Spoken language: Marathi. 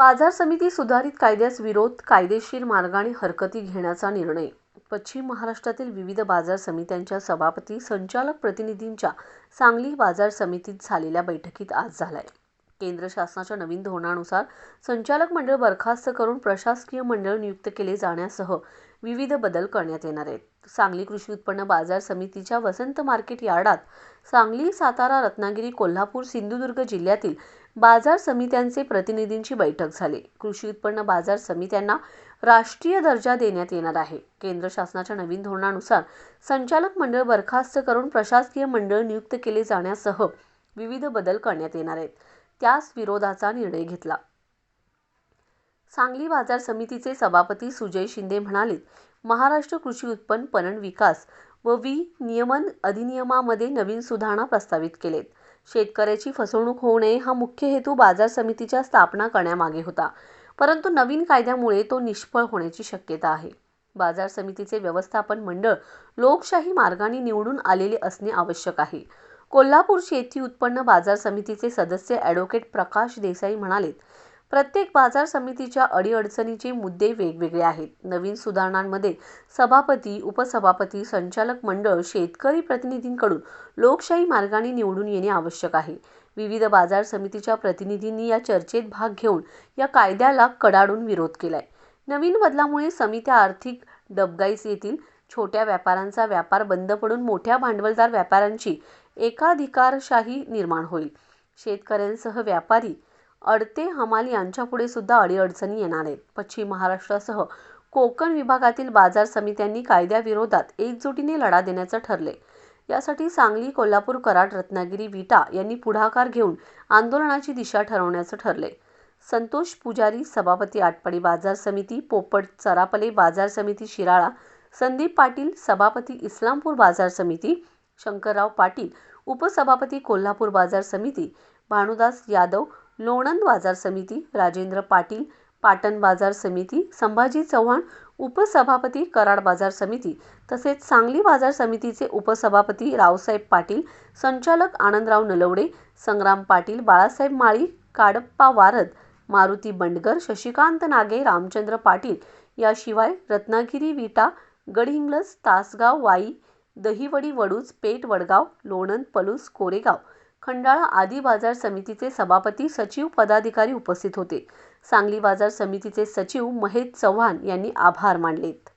बाजार समिती सुधारित कायद्यास विरोध कायदेशीर मार्गाने हरकती घेण्याचा निर्णय. पश्चिम महाराष्ट्रातील विविध बाजार समित्यांच्या सभापती संचालक प्रतिनिधींच्या सांगली बाजार समितीत झालेल्या बैठकीत आज झाला आहे केंद्र शासनाच्या नवीन धोरणानुसार संचालक मंडळ बरखास्त करून प्रशासकीय मंडळ नियुक्त केले जाण्यासह विविध बदल करण्यात येणार आहेत. सांगली कृषी उत्पन्न बाजार समितीच्या वसंत मार्केट यार्डात सांगली सातारा रत्नागिरी कोल्हापूर सिंधुदुर्ग जिल्ह्यातील बाजार समित्यांचे प्रतिनिधींची बैठक झाली. कृषी उत्पन्न बाजार समित्यांना राष्ट्रीय दर्जा देण्यात येणार आहे. केंद्र शासनाच्या नवीन धोरणानुसार संचालक मंडळ बरखास्त करून प्रशासकीय मंडळ नियुक्त केले जाण्यासह विविध बदल करण्यात येणार आहेत. त्यास विरोधाचा निर्णय घेतला. सांगली बाजार समितीचे सभापती सुजय शिंदे म्हणाले महाराष्ट्र कृषी उत्पन्न पणन विकास व विनियमन अधिनियमामध्ये नवीन सुधारणा प्रस्तावित केलेत. शेतकऱ्याची फसवणूक होऊ नये हा मुख्य हेतू बाजार समितीच्या स्थापना करण्यामागे होता. परंतु नवीन कायद्यामुळे तो निष्फळ होण्याची शक्यता आहे. बाजार समितीचे व्यवस्थापन मंडळ लोकशाही मार्गाने निवडून आलेले असणे आवश्यक आहे. कोल्हापूर शेती उत्पन्न बाजार समितीचे सदस्य ॲडव्होकेट प्रकाश देसाई म्हणालेत प्रत्येक बाजार समितीच्या अडीअडचणीचे मुद्दे वेगवेगळे आहेत. नवीन सुधारणांमध्ये सभापती उपसभापती संचालक मंडळ शेतकरी प्रतिनिधींकडून लोकशाही मार्गाने निवडून येणे आवश्यक आहे. विविध बाजार समितीच्या प्रतिनिधींनी या चर्चेत भाग घेऊन या कायद्याला कडाडून विरोध केलाय. नवीन बदलामुळे समित्या आर्थिक डबगाईस येतील. छोट्या व्यापाऱ्यांचा व्यापार बंद पडून मोठ्या भांडवलदार व्यापाऱ्यांची एकाधिकारशाही निर्माण होईल. शेतकऱ्यांसह व्यापारी अडते हमाल यांच्यापुढे सुद्धा अडीअडचणी येणार आहेत. पश्चिम महाराष्ट्रासह कोकण विभागातील बाजार समित्यांनी कायद्याविरोधात एकजुटीने लढा देण्याचं ठरले यासाठी सांगली कोल्हापूर कराड रत्नागिरी विटा यांनी पुढाकार घेऊन आंदोलनाची दिशा ठरवण्याचं ठरले संतोष पुजारी सभापती आटपाडी बाजार समिती पोपट चरापले बाजार समिती शिराळा संदीप पाटील सभापती इस्लामपूर बाजार समिती शंकरराव पाटील उपसभापती कोल्हापूर बाजार समिती भानुदास यादव लोणंद बाजार समिती राजेंद्र पाटील पाटण बाजार समिती संभाजी चव्हाण उपसभापती कराड बाजार समिती तसेच सांगली बाजार समितीचे उपसभापती रावसाहेब पाटील संचालक आनंदराव नलवडे संग्राम पाटील बाळासाहेब माळी काडप्पा वारद मारुती बंडगर शशिकांत नागे रामचंद्र पाटील याशिवाय रत्नागिरी विटा गडहिंग्लज तासगाव वाई दहिवडी वडूज पेठ वडगाव लोणंद पलूस कोरेगाव. खंडाळा आदी बाजार समितीचे सभापती सचिव पदाधिकारी उपस्थित होते. सांगली बाजार समितीचे सचिव महेश चव्हाण यांनी आभार मानलेत.